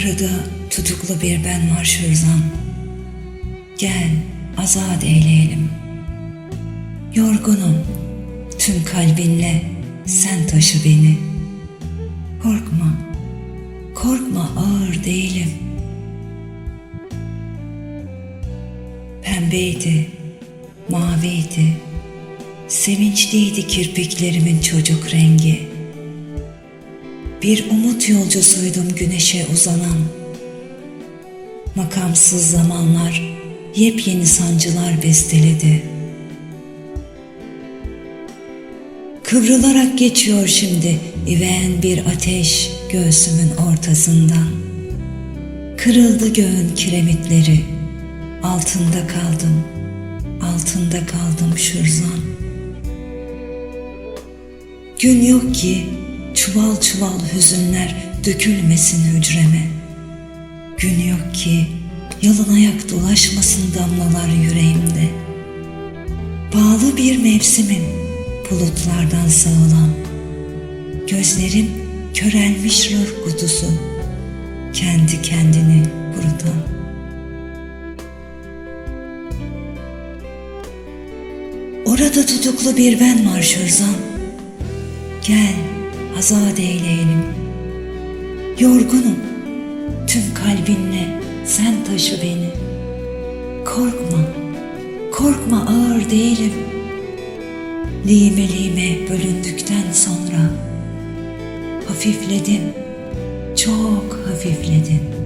Orada tutuklu bir ben var Şürzan. Gel azat eyleyelim. Yorgunum tüm kalbinle sen taşı beni. Korkma, korkma ağır değilim. Pembeydi, maviydi, sevinçliydi kirpiklerimin çocuk rengi. Bir umut yolcusuydum güneşe uzanan. Makamsız zamanlar yepyeni sancılar besteledi. Kıvrılarak geçiyor şimdi iven bir ateş göğsümün ortasından. Kırıldı göğün kiremitleri, altında kaldım, altında kaldım şurzan. Gün yok ki çuval çuval hüzünler dökülmesin hücreme. Gün yok ki yalın ayak dolaşmasın damlalar yüreğimde. Bağlı bir mevsimim bulutlardan sağlam. Gözlerim körelmiş ruh kutusu, kendi kendini kurutan. Orada tutuklu bir ben var Şürzan. Gel azat eyleyelim. Yorgunum tüm kalbinle sen taşı beni. Korkma, korkma ağır değilim. Lime lime bölündükten sonra hafifledim, çok hafifledim.